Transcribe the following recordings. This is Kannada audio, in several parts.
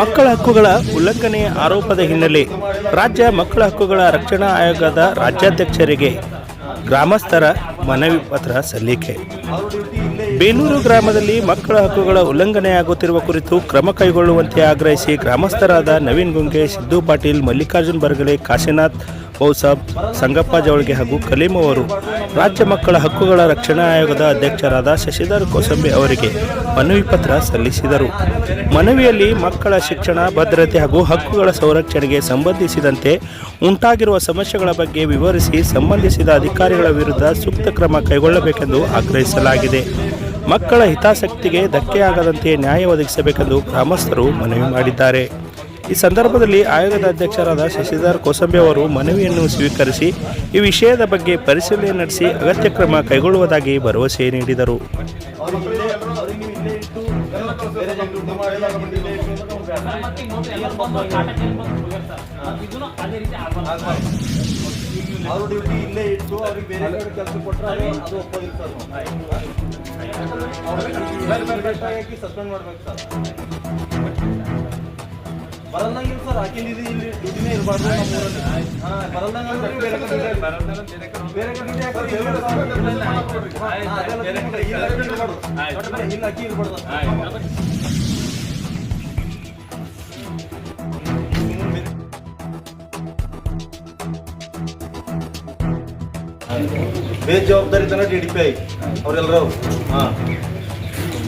ಮಕ್ಕಳ ಹಕ್ಕುಗಳ ಉಲ್ಲಂಘನೆ ಆರೋಪದ ಹಿನ್ನೆಲೆ ರಾಜ್ಯ ಮಕ್ಕಳ ಹಕ್ಕುಗಳ ರಕ್ಷಣಾ ಆಯೋಗದ ರಾಜ್ಯಾಧ್ಯಕ್ಷರಿಗೆ ಗ್ರಾಮಸ್ಥರ ಮನವಿ ಪತ್ರ ಸಲ್ಲಿಕೆ. ಬೇನೂರು ಗ್ರಾಮದಲ್ಲಿ ಮಕ್ಕಳ ಹಕ್ಕುಗಳ ಉಲ್ಲಂಘನೆಯಾಗುತ್ತಿರುವ ಕುರಿತು ಕ್ರಮ ಕೈಗೊಳ್ಳುವಂತೆ ಆಗ್ರಹಿಸಿ ಗ್ರಾಮಸ್ಥರಾದ ನವೀನ್ ಗುಂಗೆ, ಸಿದ್ದು ಪಾಟೀಲ್, ಮಲ್ಲಿಕಾರ್ಜುನ್ ಬರ್ಗಲೆ ಕಾಶಿನಾಥ್ ಮೌಸಾಬ್ ಸಂಗಪ್ಪ ಜವಳಿಗೆ ಹಾಗೂ ಕಲೀಂ ಅವರು ರಾಜ್ಯ ಮಕ್ಕಳ ಹಕ್ಕುಗಳ ರಕ್ಷಣಾ ಆಯೋಗದ ಅಧ್ಯಕ್ಷರಾದ ಶಶಿಧರ್ ಕೋಸಂಬಿ ಅವರಿಗೆ ಮನವಿ ಪತ್ರ ಸಲ್ಲಿಸಿದರು. ಮನವಿಯಲ್ಲಿ ಮಕ್ಕಳ ಶಿಕ್ಷಣ, ಭದ್ರತೆ ಹಾಗೂ ಹಕ್ಕುಗಳ ಸಂರಕ್ಷಣೆಗೆ ಸಂಬಂಧಿಸಿದಂತೆ ಉಂಟಾಗಿರುವ ಸಮಸ್ಯೆಗಳ ಬಗ್ಗೆ ವಿವರಿಸಿ ಸಂಬಂಧಿಸಿದ ಅಧಿಕಾರಿಗಳ ವಿರುದ್ಧ ಸೂಕ್ತ ಕ್ರಮ ಕೈಗೊಳ್ಳಬೇಕೆಂದು ಆಗ್ರಹಿಸಲಾಗಿದೆ. ಮಕ್ಕಳ ಹಿತಾಸಕ್ತಿಗೆ ಧಕ್ಕೆಯಾಗದಂತೆ ನ್ಯಾಯ ಒದಗಿಸಬೇಕೆಂದು ಗ್ರಾಮಸ್ಥರು ಮನವಿ ಮಾಡಿದ್ದಾರೆ. ಈ ಸಂದರ್ಭದಲ್ಲಿ ಆಯೋಗದ ಅಧ್ಯಕ್ಷರಾದ ಶಶಿಧರ್ ಕೋಸಂಬಿ ಅವರು ಮನವಿಯನ್ನು ಸ್ವೀಕರಿಸಿ ಈ ವಿಷಯದ ಬಗ್ಗೆ ಪರಿಶೀಲನೆ ನಡೆಸಿ ಅಗತ್ಯ ಕ್ರಮ ಕೈಗೊಳ್ಳುವುದಾಗಿ ಭರವಸೆ ನೀಡಿದರು. ಸಸ್ಪೆಂಡ್ ಮಾಡ್ಬೇಕು ಸರ್ ಬರಲ್ದಂಗೆ ಸರ್ ಹಾಕಿಂದಿದ್ದು ಇಲ್ಲಿ ಬೇರೆ ಕಡೆ. ಬೇರೆ ಕಡೆ ಇಲ್ಲಿ ಹಾಕಿ ಇರ್ಬಾರ್ದು. ಬೇಜವಾಬ್ದಾರಿತನ ಡಿ ಡಿ ಪಿ ಐ ಅವರೆಲ್ಲರೂ ಹಾ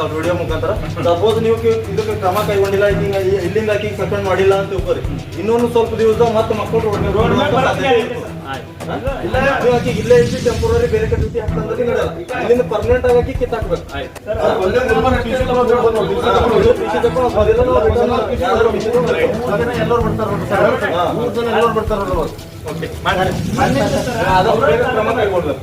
ಜಪ್ತಾವ್ ವಿಡಿಯೋ ಮುಖಾಂತರ. ಸಪೋಸ್ ನೀವು ಇದಕ್ಕೆ ಕ್ರಮ ಕೈಗೊಂಡಿಲ್ಲ ಹಿಂಗ ಇಲ್ಲಿಂದ ಹಾಕಿ ಸಸ್ಪೆಂಡ್ ಮಾಡಿಲ್ಲ ಅಂತ ತಿಳ್ಕೊರಿ. ಇನ್ನೊಂದು ಸ್ವಲ್ಪ ದಿವಸ ಮತ್ತೆ ಮಕ್ಕಳು? ಇಲ್ಲ ನೀವು ಆಕಿ ಇಲ್ಲೇ ಇದ್ದು ಟೆಂಪರರಿ ಬೇರೆ ಕಡೆ ಡ್ಯೂಟಿ ಹಾಕ್ತಂದ್ರೆ ನಡೆಯಲ್ಲ. ಇಲ್ಲಿಂದ ಪರ್ಮನೆಂಟ್ ಆಗಿ ಕಿತ್ತಾಕ್ಬೇಕು ಎಲ್ಲರೂ. ಹಾ, ಮೂರ್ ಜನ ಎಲ್ಲರೂ ಬೇಗ ಕ್ರಮ ಕೈಗೊಳ್ಬೇಕು